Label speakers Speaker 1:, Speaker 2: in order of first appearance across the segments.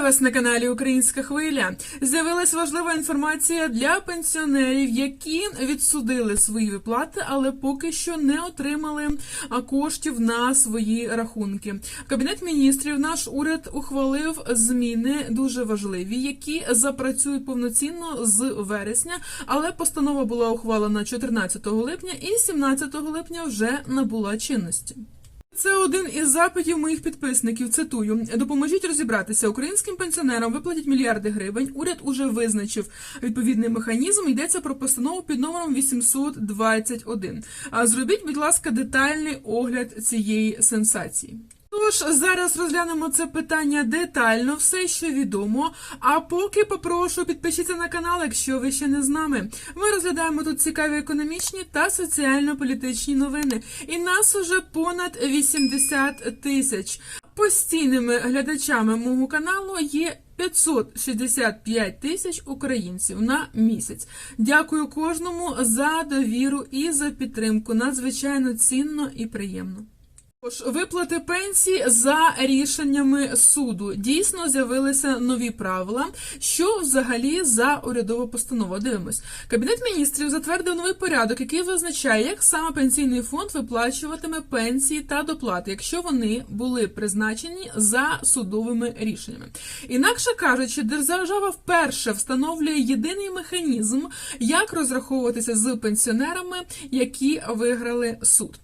Speaker 1: Вітаю вас на каналі Українська Хвиля. З'явилась важлива інформація для пенсіонерів, які відсудили свої виплати, але поки що не отримали коштів на свої рахунки. Кабінет міністрів, наш уряд ухвалив зміни дуже важливі, які запрацюють повноцінно з вересня. Але постанова була ухвалена 14 липня і 17 липня вже набула чинності. Це один із запитів моїх підписників. Цитую: допоможіть розібратися українським пенсіонерам. Виплатять мільярди гривень. Уряд уже визначив відповідний механізм. Йдеться про постанову під номером 821. А зробіть, будь ласка, детальний огляд цієї сенсації. Тож зараз розглянемо це питання детально, все, що відомо. А поки попрошу підпишіться на канал, якщо ви ще не з нами. Ми розглядаємо тут цікаві економічні та соціально-політичні новини. І нас уже понад 80 тисяч. Постійними глядачами мого каналу є 565 тисяч українців на місяць. Дякую кожному за довіру і за підтримку. Надзвичайно цінно і приємно. Виплати пенсії за рішеннями суду дійсно з'явилися нові правила. Що взагалі за урядова постанова? Дивимось. Кабінет міністрів затвердив новий порядок, який визначає, як саме пенсійний фонд виплачуватиме пенсії та доплати, якщо вони були призначені за судовими рішеннями. Інакше кажучи, держава вперше встановлює єдиний механізм, як розраховуватися з пенсіонерами, які виграли суд.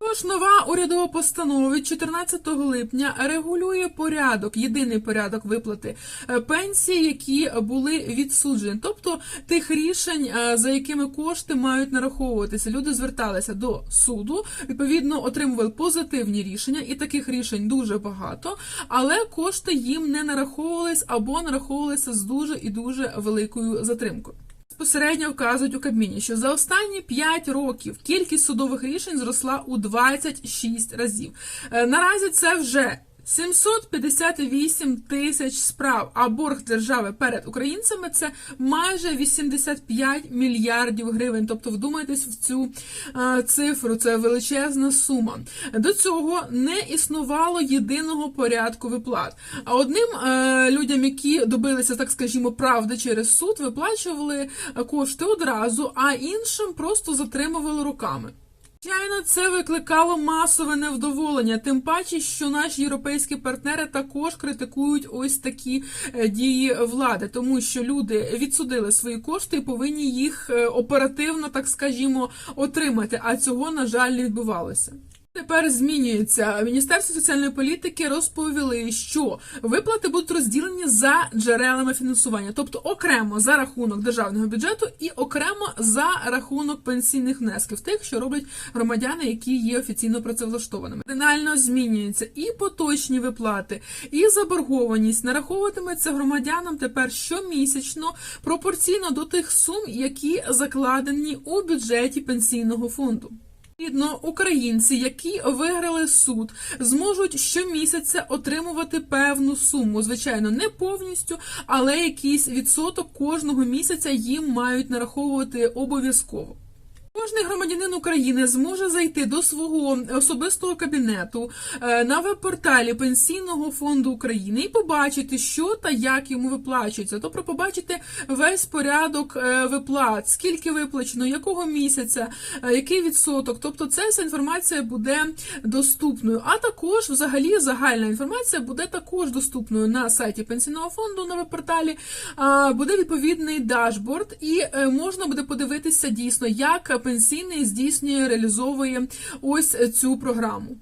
Speaker 1: Тож нова урядова постанова від 14 липня регулює порядок, єдиний порядок виплати е, пенсій, які були відсуджені, тобто тих рішень, е, за якими кошти мають нараховуватися. Люди зверталися до суду, відповідно отримували позитивні рішення, і таких рішень дуже багато, але кошти їм не нараховувались або нараховувалися з дуже і дуже великою затримкою. Безпосередньо вказують у Кабміні, що за останні 5 років кількість судових рішень зросла у 26 разів. Е, Наразі це вже 758 тисяч справ, а борг держави перед українцями це майже 85 мільярдів гривень. Тобто, вдумайтесь в цю е, цифру, це величезна сума. До цього не існувало єдиного порядку виплат. А одним е, людям, які добилися, так скажімо, правди через суд, виплачували кошти одразу, а іншим просто затримували руками. Звичайно, це викликало масове невдоволення, тим паче, що наші європейські партнери також критикують ось такі е, дії влади, тому що люди відсудили свої кошти і повинні їх е, оперативно, так скажімо, отримати. А цього на жаль не відбувалося. Тепер змінюється Міністерство соціальної політики розповіли, що виплати будуть розділені за джерелами фінансування, тобто окремо за рахунок державного бюджету і окремо за рахунок пенсійних внесків, тих, що роблять громадяни, які є офіційно працевлаштованими. Кардинально змінюються і поточні виплати, і заборгованість нараховуватиметься громадянам тепер щомісячно пропорційно до тих сум, які закладені у бюджеті пенсійного фонду. Відповідно, українці, які виграли суд, зможуть щомісяця отримувати певну суму. Звичайно, не повністю, але якийсь відсоток кожного місяця їм мають нараховувати обов'язково. Кожний громадянин України зможе зайти до свого особистого кабінету е, на веб-порталі Пенсійного фонду України і побачити, що та як йому виплачується. Тобто побачити весь порядок е, виплат, скільки виплачено, якого місяця, е, який відсоток. Тобто, ця вся інформація буде доступною. А також, взагалі, загальна інформація буде також доступною на сайті пенсійного фонду на веб-порталі. Буде відповідний дашборд, і можна буде подивитися дійсно, як пенсійний здійснює, реалізовує ось цю програму.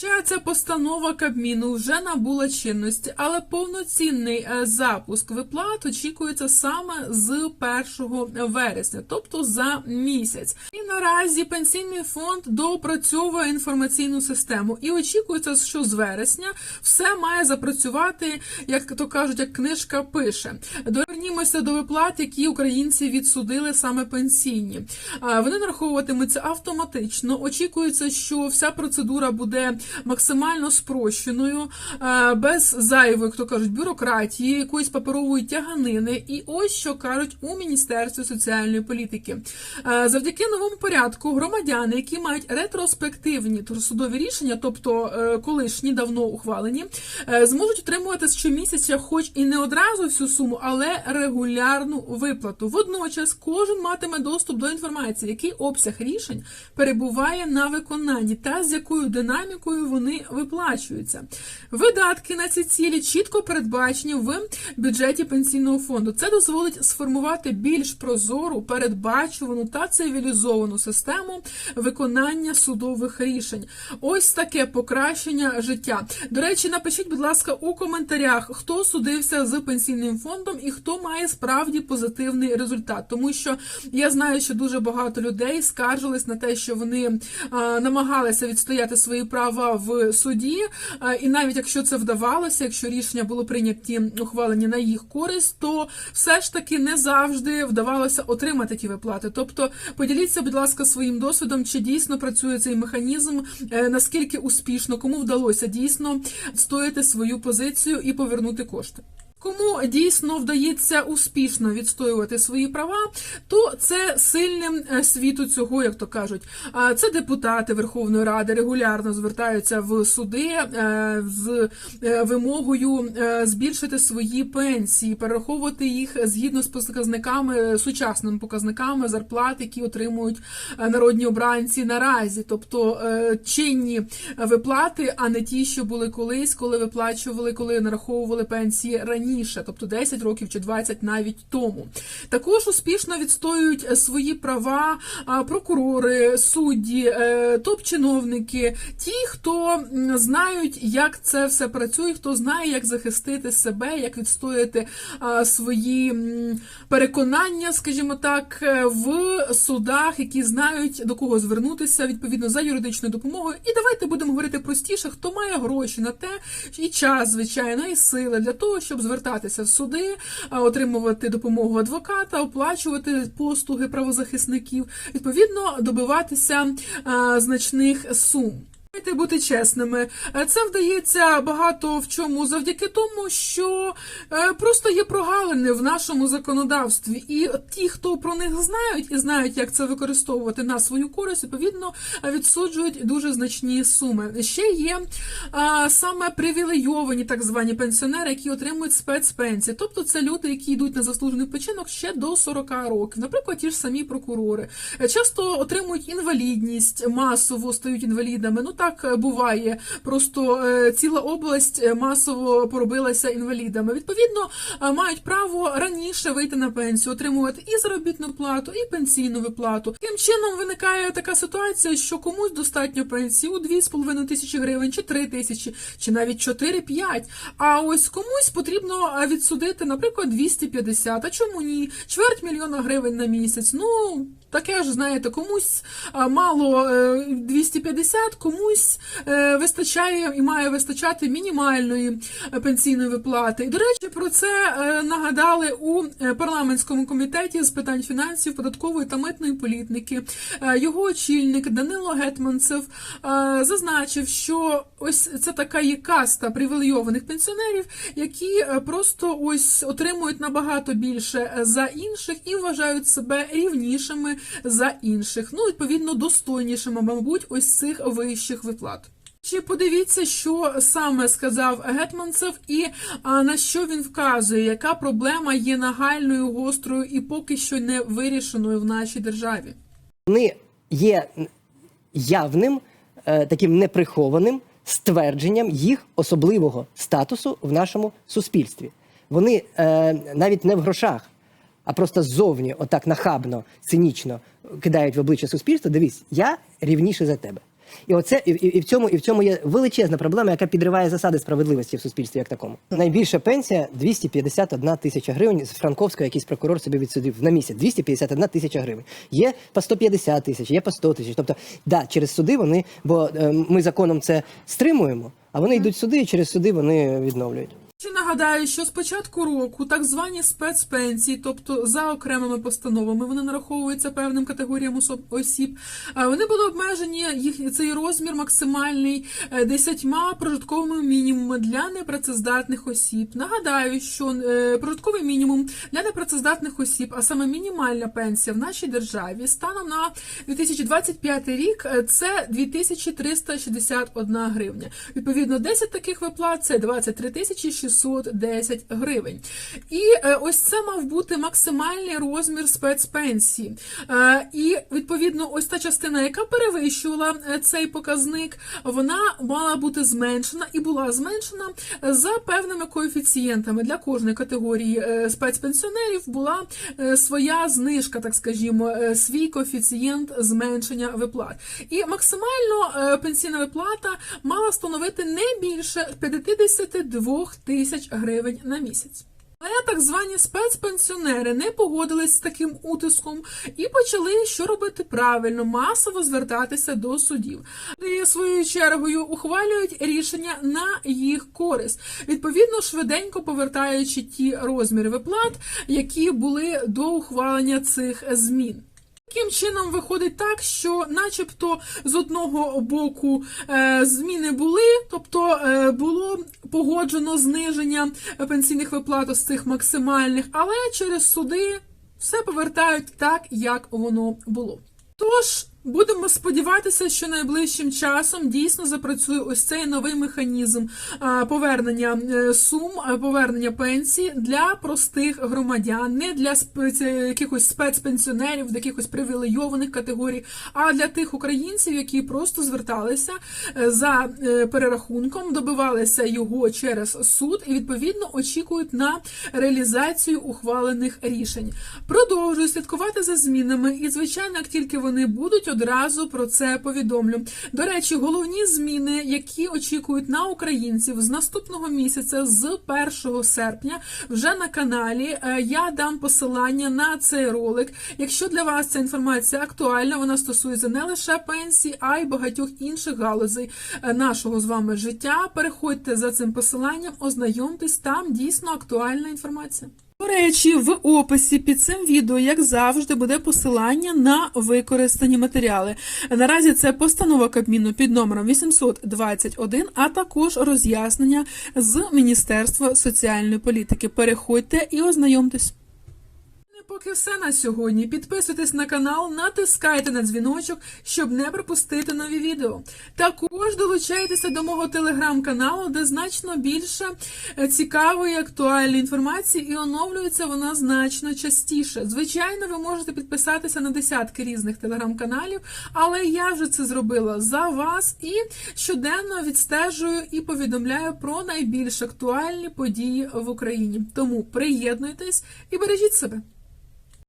Speaker 1: Ще ця постанова Кабміну вже набула чинності, але повноцінний е, запуск виплат очікується саме з 1 вересня, тобто за місяць. І наразі пенсійний фонд доопрацьовує інформаційну систему і очікується, що з вересня все має запрацювати, як то кажуть, як книжка пише. Довернімося до виплат, які українці відсудили саме пенсійні. Вони нараховуватимуться автоматично. Очікується, що вся процедура буде максимально спрощеною, е, без зайвої, як то кажуть, бюрократії, якоїсь паперової тяганини. І ось що кажуть у Міністерстві соціальної політики. Е, Завдяки новому порядку громадяни, які мають ретроспективні судові рішення, тобто е, колишні давно ухвалені, зможуть отримувати щомісяця, хоч і не одразу всю суму, але регулярну виплату. Водночас кожен матиме доступ до інформації, який обсяг рішень перебуває на виконанні та з якою динамікою вони виплачуються. Видатки на ці цілі чітко передбачені в бюджеті пенсійного фонду. Це дозволить сформувати більш прозору, передбачувану та цивілізовану систему виконання судових рішень. Ось таке покращення життя. До речі, напишіть, будь ласка, у коментарях, хто судився з пенсійним фондом і хто має справді позитивний результат. Тому що я знаю, що дуже багато людей скаржились на те, що вони намагалися відстояти свої права в суді, і навіть якщо це вдавалося, якщо рішення було прийняті ухвалені на їх користь, то все ж таки не завжди вдавалося отримати ті виплати. Тобто, поділіться, будь ласка, своїм досвідом, чи дійсно працює цей механізм, е, наскільки успішно, кому вдалося дійсно стояти свою позицію і повернути кошти. Кому дійсно вдається успішно відстоювати свої права, то це сильним е, світу цього, як то кажуть. Це депутати Верховної Ради регулярно звертаються в суди е, з е, вимогою збільшити свої пенсії, перераховувати їх згідно з показниками, сучасними показниками зарплат, які отримують народні обранці наразі, тобто чинні виплати, а не ті, що були колись, коли виплачували, коли нараховували пенсії раніше, тобто 10 років чи 20 навіть тому. Також успішно відстоюють е, свої права прокурори, судді, е, топ-чиновники, ті, хто знають, як це все працює, хто знає, як захистити себе, як відстояти свої переконання, скажімо так, е, в судах, які знають до кого звернутися відповідно за юридичною допомогою. І давайте будемо говорити простіше, хто має гроші на те, і час, звичайно, і сили для того, щоб звертатися в суди, отримувати допомогу адвоката, оплачувати послуги правозахисників, відповідно, добиватися значних сум. Давайте бути чесними. Е, Це вдається багато в чому завдяки тому, що е, просто є прогалини в нашому законодавстві, і ті, хто про них знають і знають, як це використовувати на свою користь, відповідно відсуджують дуже значні суми. Ще є саме привілейовані так звані пенсіонери, які отримують спецпенсії. Тобто це люди, які йдуть на заслужений починок ще до 40 років. Наприклад, ті ж самі прокурори. Е, Часто отримують інвалідність, масово стають інвалідами. Ну так е, буває. Просто е, ціла область е, масово поробилася інвалідами. Відповідно, мають право раніше вийти на пенсію, отримувати і заробітну плату, і пенсійну виплату. Таким чином виникає така ситуація, що комусь достатньо пенсії у 2,5 тисячі гривень, чи 3 тисячі, чи навіть 4-5. А ось комусь потрібно відсудити, наприклад, 250. А чому ні? Чверть мільйона гривень на місяць. Ну. Таке ж, знаєте, комусь мало е, 250, комусь е, вистачає і має вистачати мінімальної е, пенсійної виплати. І, до речі, про це е, нагадали у парламентському комітеті з питань фінансів, податкової та митної політики. Його очільник Данило Гетманцев зазначив, що ось це така є каста привілейованих пенсіонерів, які просто ось отримують набагато більше за інших і вважають себе рівнішими за інших. Ну, відповідно, достойнішими, мабуть, ось цих вищих виплат. Чи подивіться, що саме сказав Гетманцев, і на що він вказує, яка проблема є нагальною, гострою і поки що не вирішеною в нашій державі?
Speaker 2: вони є явним, е, таким неприхованим ствердженням їх особливого статусу в нашому суспільстві. Вони е, навіть не в грошах, а просто ззовні, отак нахабно, цинічно кидають в обличчя суспільства. Дивись, я рівніший за тебе. І оце і, і, і в цьому і в цьому є величезна проблема, яка підриває засади справедливості в суспільстві як такому. Найбільша пенсія 251 тисяча гривень з Франковського, якийсь прокурор собі відсудив на місяць. 251 тисяча гривень. Є по 150 тисяч, є по 100 тисяч. Тобто, да, через суди вони, бо е, ми законом це стримуємо, а вони йдуть суди, і через суди вони відновлюють.
Speaker 1: Ще нагадаю, що з початку року так звані спецпенсії, тобто за окремими постановами, вони нараховуються певним категоріям осіб. Вони були обмежені їх цей розмір максимальний е, десятьма прожитковими мінімумами для непрацездатних осіб. Нагадаю, що е, прожитковий мінімум для непрацездатних осіб, а саме мінімальна пенсія в нашій державі, станом на 2025 рік е, це 2361 гривня. Відповідно, 10 таких виплат це 23 тисячі 610 гривень. І е, ось це мав бути максимальний розмір спецпенсії. Е, І відповідно, ось та частина, яка перевищувала е, цей показник, вона мала бути зменшена і була зменшена за певними коефіцієнтами. Для кожної категорії спецпенсіонерів була своя знижка, так скажімо, свій коефіцієнт зменшення виплат. І максимально пенсійна виплата мала становити не більше 52 тисяч гривень на місяць. Але так звані спецпенсіонери не погодились з таким утиском і почали що робити правильно, масово звертатися до судів. І своєю чергою ухвалюють рішення на їх користь, відповідно швиденько повертаючи ті розміри виплат, які були до ухвалення цих змін. Таким чином виходить так, що, начебто, з одного боку е, зміни були, тобто е, було погоджено зниження пенсійних виплат з цих максимальних, але через суди все повертають так, як воно було. Тож будемо сподіватися, що найближчим часом дійсно запрацює ось цей новий механізм повернення е, сум, повернення пенсій для простих громадян, не для спец... якихось спецпенсіонерів, для якихось привілейованих категорій, а для тих українців, які просто зверталися е, за е, перерахунком, добивалися його через суд і відповідно очікують на реалізацію ухвалених рішень. Продовжую слідкувати за змінами, і звичайно, як тільки вони будуть, одразу про це повідомлю. До речі, головні зміни, які очікують на українців з наступного місяця, з 1 серпня, вже на каналі. Е, Я дам посилання на цей ролик. Якщо для вас ця інформація актуальна, вона стосується не лише пенсій, а й багатьох інших галузей е, нашого з вами життя. Переходьте за цим посиланням, ознайомтесь, там дійсно актуальна інформація. До речі, в описі під цим відео, як завжди, буде посилання на використані матеріали. Наразі це постанова Кабміну під номером 821, а також роз'яснення з Міністерства соціальної політики. Переходьте і ознайомтесь. Поки все на сьогодні. Підписуйтесь на канал, натискайте на дзвіночок, щоб не пропустити нові відео. Також долучайтеся до мого телеграм-каналу, де значно більше е, цікавої актуальної інформації, і оновлюється вона значно частіше. Звичайно, ви можете підписатися на десятки різних телеграм-каналів, але я вже це зробила за вас і щоденно відстежую і повідомляю про найбільш актуальні події в Україні. Тому приєднуйтесь і бережіть себе.